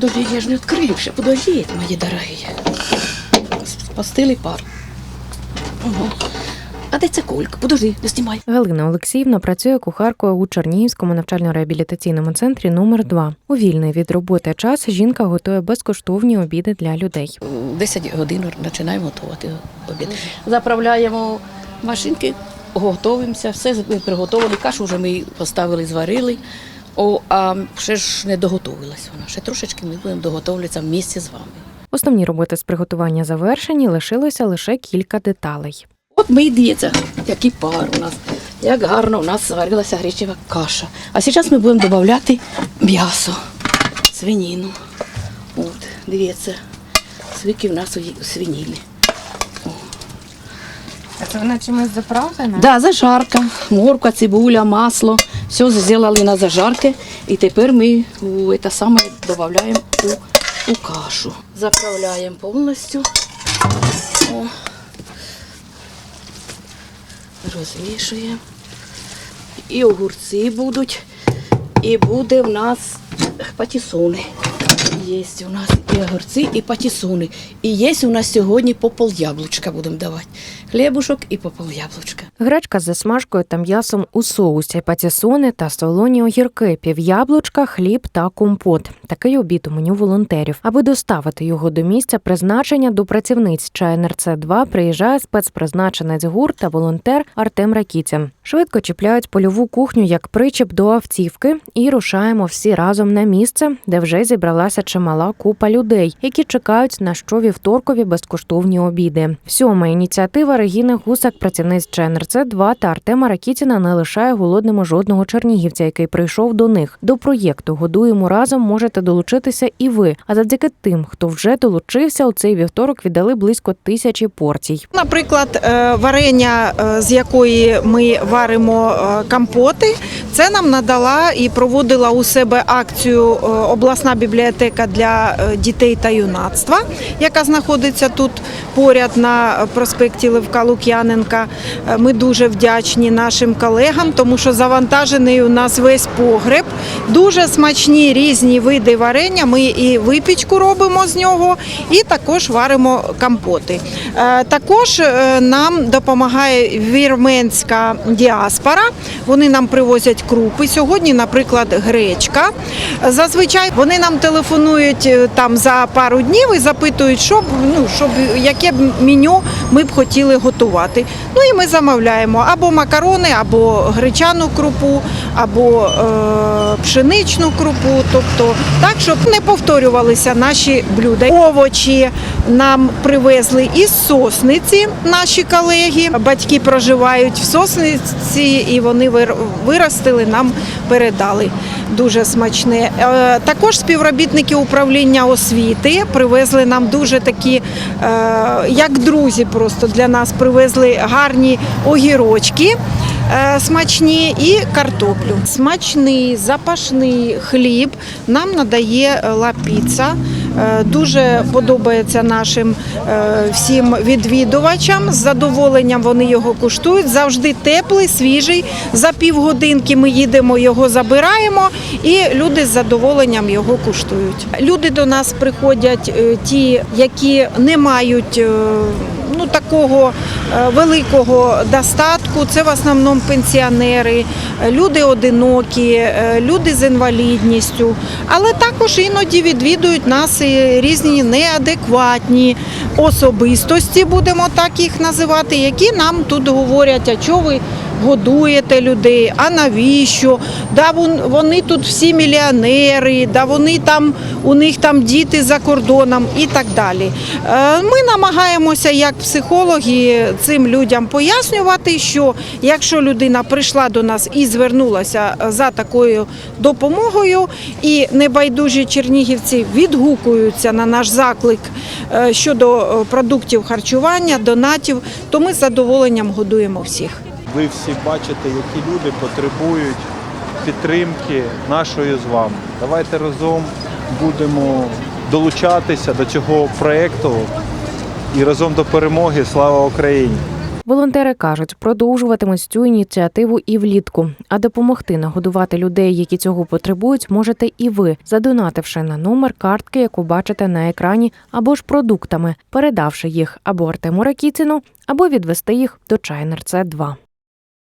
подожди, я ж не відкрию ще, подождіть, мої дорогі. Спастили пару. Ого. А де ця кулька? Подожди, не знімай. Галина Олексіївна працює кухаркою у Чернігівському навчально-реабілітаційному центрі номер 2 У вільний від роботи час жінка готує безкоштовні обіди для людей. 10 годин починаємо готувати обід. Заправляємо машинки, готуємося, все ми приготували. Кашу вже ми поставили, зварили. О, а ще ж не доготовилась вона. Ще трошечки ми будемо доготовлюватися в місті з вами. Основні роботи з приготування завершені, лишилося лише кілька деталей. От ми дивіться, який пар у нас, як гарно у нас зварилася гречева каша. А зараз ми будемо додавати м'ясо, свинину. От, дивіться, скільки в нас у свиніни. А це вона чимось заправлена? Да, зажарка, морква, цибуля, масло. Все зробили на зажарки. І тепер ми це саме додаємо у, у кашу. Заправляємо повністю. О. Розвішуємо. І огурці будуть. І буде в нас патісони. Є у нас і огурці, і патісони. І є у нас сьогодні по пол яблучка будемо давати. Хлібушок і попол яблучка. Гречка з засмажкою та м'ясом у соусі, патісони та солоні огірки, пів'яблучка, хліб та компот. Такий обід у меню волонтерів. Аби доставити його до місця призначення до працівниць ЧНРЦ 2 приїжджає спецпризначенець ГУР та волонтер Артем Ракіцін. Швидко чіпляють польову кухню як причеп до автівки і рушаємо всі разом на місце, де вже зібралася чимала купа людей, які чекають на щовівторкові безкоштовні обіди. Сьома ініціатива Регіни Гусак, працівниць ЧНРЦ 2 та Артема Ракітіна не лишає голодними жодного чернігівця, який прийшов до них. До проєкту Годуємо разом можете долучитися і ви. А завдяки тим, хто вже долучився, у цей вівторок віддали близько тисячі порцій. Наприклад, е, варення, е, з якої ми варимо е, компоти, це нам надала і проводила у себе акцію обласна бібліотека для дітей та юнацтва, яка знаходиться тут поряд на проспекті Левка Лук'яненка. Е, Ми дуже вдячні нашим колегам, тому що завантажений у нас весь погреб. Дуже смачні різні види варення. Ми і випічку робимо з нього, і також варимо компоти. Е, Також е, нам допомагає вірменська діаспора. Вони нам привозять крупи. Сьогодні, наприклад, гречка. Зазвичай вони нам телефонують там за пару днів і запитують, що б, ну, щоб, яке б меню ми б хотіли готувати. Ну і ми замовляємо або макарони, або гречану крупу, або е, пшеничну крупу. Тобто так, щоб не повторювалися наші блюда. Овочі нам привезли із сосниці наші колеги. Батьки проживають в сосниці і вони вир- виростили, нам передали. Дуже смачне. Е, Також співробітники управління освіти привезли нам дуже такі, е, як друзі, просто для нас привезли гарні огірочки. е, Смачні і картоплю. Смачний, запашний хліб нам надає лапіца. Піца. Дуже подобається нашим е, всім відвідувачам. З задоволенням вони його куштують. Завжди теплий, свіжий. За півгодинки ми їдемо, його забираємо, і люди з задоволенням його куштують. Люди до нас приходять, е, ті, які не мають. Ну, такого е, великого достатку. Це в основному пенсіонери, е, люди одинокі, е, люди з інвалідністю. Але також іноді відвідують нас і різні неадекватні особистості, будемо так їх називати, які нам тут говорять, а чого ви годуєте людей, а навіщо? Да, вони тут всі мільйонери, да вони там, у них там діти за кордоном і так далі. Е, Ми намагаємося, як психологи, цим людям пояснювати, що якщо людина прийшла до нас і звернулася за такою допомогою, і небайдужі чернігівці відгукуються на наш заклик е, щодо е, продуктів харчування, донатів, то ми з задоволенням годуємо всіх. Ви всі бачите, які люди потребують підтримки нашої з вами. Давайте разом будемо долучатися до цього проєкту і разом до перемоги. Слава Україні! Волонтери кажуть, продовжуватимуть цю ініціативу і влітку. А допомогти нагодувати людей, які цього потребують, можете і ви, задонативши на номер картки, яку бачите на екрані, або ж продуктами, передавши їх або Артему Ракіціну, або відвести їх до Чайнер Це 2